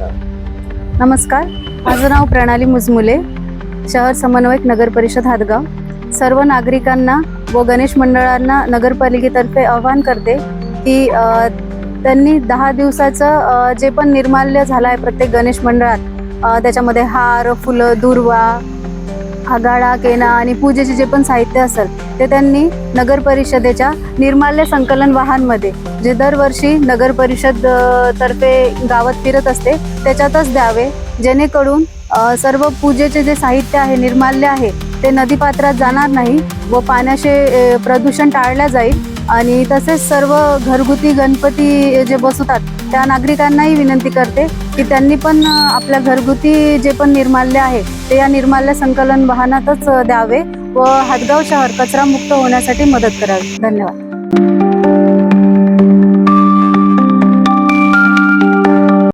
नमस्कार. माझं नाव प्रणाली मुजमुले शहर समन्वयक नगर परिषद हातगाव. सर्व नागरिकांना व गणेश मंडळांना नगरपालिकेतर्फे आवाहन करते की त्यांनी दहा दिवसाचं जे पण निर्माल्य झालं आहे प्रत्येक गणेश मंडळात त्याच्यामध्ये हार फुलं दुर्वा आगाडा केना आणि पूजेचे जे पण साहित्य असेल ते त्यांनी नगर परिषदेच्या निर्माल्य संकलन वाहनमध्ये जे दरवर्षी नगर परिषद तर्फे गावात फिरत असते त्याच्यातच द्यावे. जेणेकरून सर्व पूजेचे जे साहित्य आहे निर्माल्य आहे ते नदीपात्रात जाणार नाही व पाण्याचे प्रदूषण टाळल्या जाईल. आणि तसेच सर्व घरगुती गणपती जे बसवतात त्या नागरिकांनाही विनंती करते की त्यांनी पण आपल्या घरगुती जे पण निर्माल्य आहे ते या निर्माल्य संकलन वाहनातच द्यावे व हातगाव शहर कचरामुक्त होण्यासाठी मदत करावी. धन्यवाद.